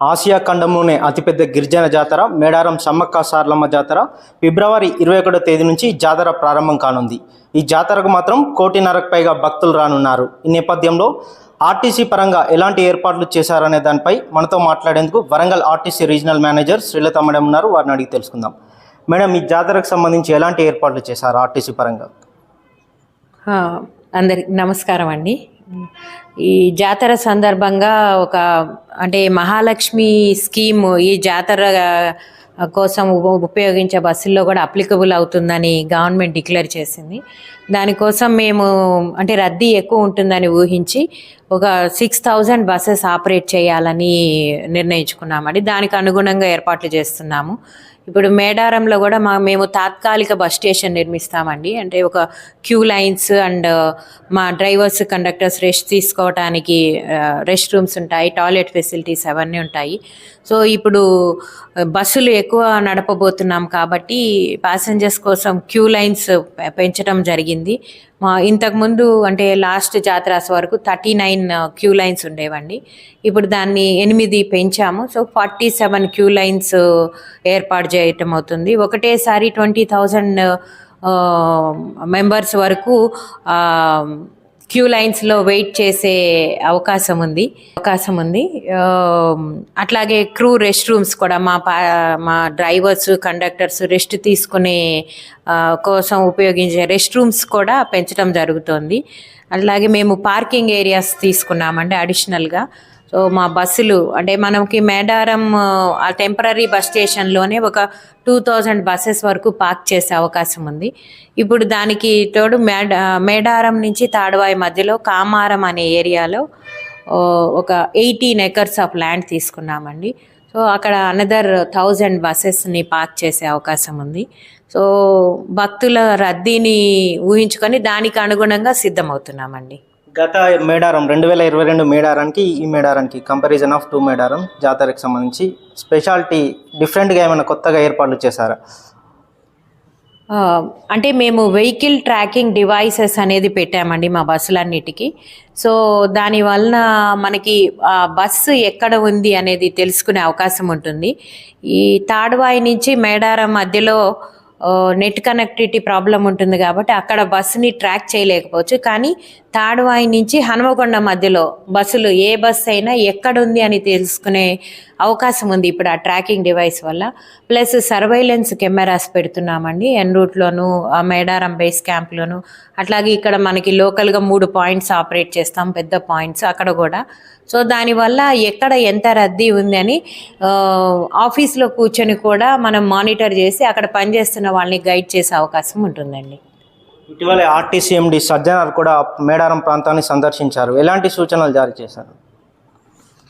Asia ఖండంలోనే అతిపెద్ద గిరిజన జాతర మేడారం సమ్మక్క సార్లమ్మ జాతర ఫిబ్రవరి ఇరవై ఒకటో తేదీ నుంచి జాతర ప్రారంభం కానుంది. ఈ జాతరకు మాత్రం కోటిన్నరకు పైగా భక్తులు రానున్నారు. ఈ నేపథ్యంలో ఆర్టీసీ పరంగా ఎలాంటి ఏర్పాట్లు చేశారనే దానిపై మనతో మాట్లాడేందుకు Warangal RTC regional manager Srilatha madam ఉన్నారు. వారిని అడిగి తెలుసుకుందాం. మేడం ఈ జాతరకు సంబంధించి ఎలాంటి ఏర్పాట్లు చేశారు ఆర్టీసీ పరంగా? అందరికి నమస్కారం అండి. ఈ జాతర సందర్భంగా ఒక అంటే మహాలక్ష్మి స్కీమ్ ఈ జాతర కోసం ఉపయోగించే బస్సుల్లో కూడా అప్లికబుల్ అవుతుందని గవర్నమెంట్ డిక్లేర్ చేసింది. దానికోసం మేము అంటే రద్దీ ఎక్కువ ఉంటుందని ఊహించి ఒక సిక్స్ థౌజండ్ బస్సెస్ ఆపరేట్ చేయాలని నిర్ణయించుకున్నామండి. దానికి అనుగుణంగా ఏర్పాట్లు చేస్తున్నాము. ఇప్పుడు మేడారంలో కూడా మా మేము తాత్కాలిక బస్ స్టేషన్ నిర్మిస్తామండి. అంటే ఒక క్యూ లైన్స్ అండ్ మా డ్రైవర్స్ కండక్టర్స్ రెస్ట్ తీసుకోవడానికి రెస్ట్ రూమ్స్ ఉంటాయి టాయిలెట్ ఫెసిలిటీస్ అవన్నీ ఉంటాయి. సో ఇప్పుడు బస్సులు ఎక్కువ నడపబోతున్నాం కాబట్టి ప్యాసింజర్స్ కోసం క్యూ లైన్స్ పెంచడం జరిగింది. మా ఇంతకుముందు అంటే లాస్ట్ జాతరాస్ వరకు thirty nine uh, queue lines ఉండేవండి. ఇప్పుడు దాన్ని ఎనిమిది పెంచాము. So forty seven queue lines uh, ఏర్పాటు చేయటం అవుతుంది. ఒకటేసారి ట్వంటీ థౌజండ్ uh, మెంబర్స్ వరకు క్యూ లైన్స్లో వెయిట్ చేసే అవకాశం ఉంది అవకాశం ఉంది. అట్లాగే క్రూ రెస్ట్ రూమ్స్ కూడా మా పా మా డ్రైవర్స్ కండక్టర్స్ రెస్ట్ తీసుకునే కోసం ఉపయోగించే రెస్ట్ రూమ్స్ కూడా పెంచడం జరుగుతోంది. అలాగే మేము పార్కింగ్ ఏరియాస్ తీసుకున్నామండి అడిషనల్గా. సో మా బస్సులు అంటే మనకి మేడారం ఆ టెంపరీ బస్ స్టేషన్లోనే ఒక టూ థౌజండ్ బస్సెస్ వరకు పార్క్ చేసే అవకాశం ఉంది. ఇప్పుడు దానికి తోడు మేడ మేడారం నుంచి తాడవాయి మధ్యలో కామారం అనే ఏరియాలో ఒక ఎయిటీన్ ఎకర్స్ ఆఫ్ ల్యాండ్ తీసుకున్నామండి. సో అక్కడ అనదర్ థౌజండ్ బస్సెస్ని పార్క్ చేసే అవకాశం ఉంది. సో భక్తుల రద్దీని ఊహించుకొని దానికి అనుగుణంగా సిద్ధమవుతున్నామండి. గత మేడారం రెండు వేల ఇరవై రెండు మేడారానికి ఈ మేడారానికి కంపారిజన్ ఆఫ్ టూ మేడారం జాతరకు సంబంధించి స్పెషాలిటీ డిఫరెంట్గా ఏమైనా కొత్తగా ఏర్పాట్లు చేశారా? అంటే మేము వెహికల్ ట్రాకింగ్ డివైసెస్ అనేది పెట్టామండి మా బస్సులన్నిటికీ. సో దాని వలన మనకి ఆ బస్సు ఎక్కడ ఉంది అనేది తెలుసుకునే అవకాశం ఉంటుంది. ఈ తాడువాయి నుంచి మేడారం మధ్యలో నెట్ కనెక్టివిటీ ప్రాబ్లం ఉంటుంది కాబట్టి అక్కడ బస్సుని ట్రాక్ చేయలేకపోవచ్చు. కానీ తాడువాయి నుంచి హనుమకొండ మధ్యలో బస్సులు ఏ బస్సు అయినా ఎక్కడుంది అని తెలుసుకునే అవకాశం ఉంది ఇప్పుడు ఆ ట్రాకింగ్ డివైస్ వల్ల. ప్లస్ సర్వైలెన్స్ కెమెరాస్ పెడుతున్నామండి. ఎన్ రూట్లోను ఆ మేడారం బేస్ క్యాంప్లోను. అట్లాగే ఇక్కడ మనకి లోకల్గా మూడు పాయింట్స్ ఆపరేట్ చేస్తాం పెద్ద పాయింట్స్ అక్కడ కూడా. సో దానివల్ల ఎక్కడ ఎంత రద్దీ ఉంది అని ఆఫీస్లో కూర్చొని కూడా మనం మానిటర్ చేసి అక్కడ పనిచేస్తున్న వాళ్ళని గైడ్ చేసే అవకాశం ఉంటుందండి. ఇటీవల ఆర్టీసీ ఎండి సజ్జనార్ కూడా మేడారం ప్రాంతాన్ని సందర్శించారు. ఎలాంటి సూచనలు జారీ చేశారు?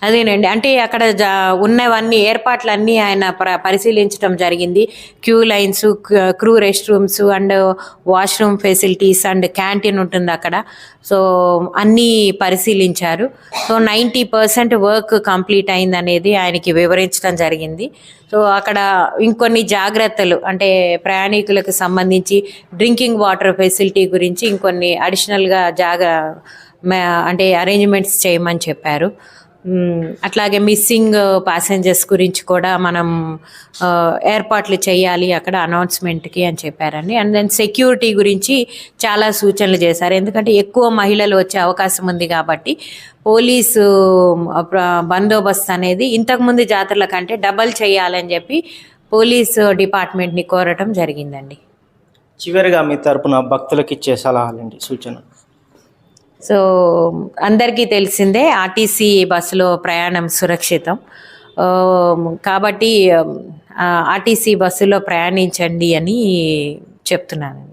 అదేనండి. అంటే అక్కడ జా ఉన్నవన్నీ ఏర్పాట్లన్నీ ఆయన పరిశీలించడం జరిగింది. Queue lines crew rest rooms and washroom facilities and canteen ఉంటుంది అక్కడ. సో అన్నీ పరిశీలించారు. So ninety percent work complete అయింది అనేది ఆయనకి వివరించడం జరిగింది. సో అక్కడ ఇంకొన్ని జాగ్రత్తలు అంటే ప్రయాణికులకు సంబంధించి డ్రింకింగ్ వాటర్ ఫెసిలిటీ గురించి ఇంకొన్ని అడిషనల్గా జాగ్ర అంటే అరేంజ్మెంట్స్ చేయమని చెప్పారు. అట్లాగే మిస్సింగ్ ప్యాసెంజర్స్ uh, గురించి కూడా మనం uh, ఏర్పాట్లు చేయాలి అక్కడ అనౌన్స్మెంట్కి అని చెప్పారండి. అండ్ దెన్ సెక్యూరిటీ గురించి చాలా సూచనలు చేశారు. ఎందుకంటే ఎక్కువ మహిళలు వచ్చే అవకాశం ఉంది కాబట్టి పోలీసు uh, బందోబస్తు అనేది ఇంతకుముందు జాతరల కంటే డబల్ చేయాలని చెప్పి పోలీసు డిపార్ట్మెంట్ని కోరటం జరిగిందండి. చివరిగా మీ తరపున భక్తులకు ఇచ్చే సలహాలండి సూచన సో అందరికీ తెలిసిందే ఆర్టీసీ బస్సులో ప్రయాణం సురక్షితం. కాబట్టి ఆర్టీసీ బస్సులో ప్రయాణించండి అని చెప్తున్నాను.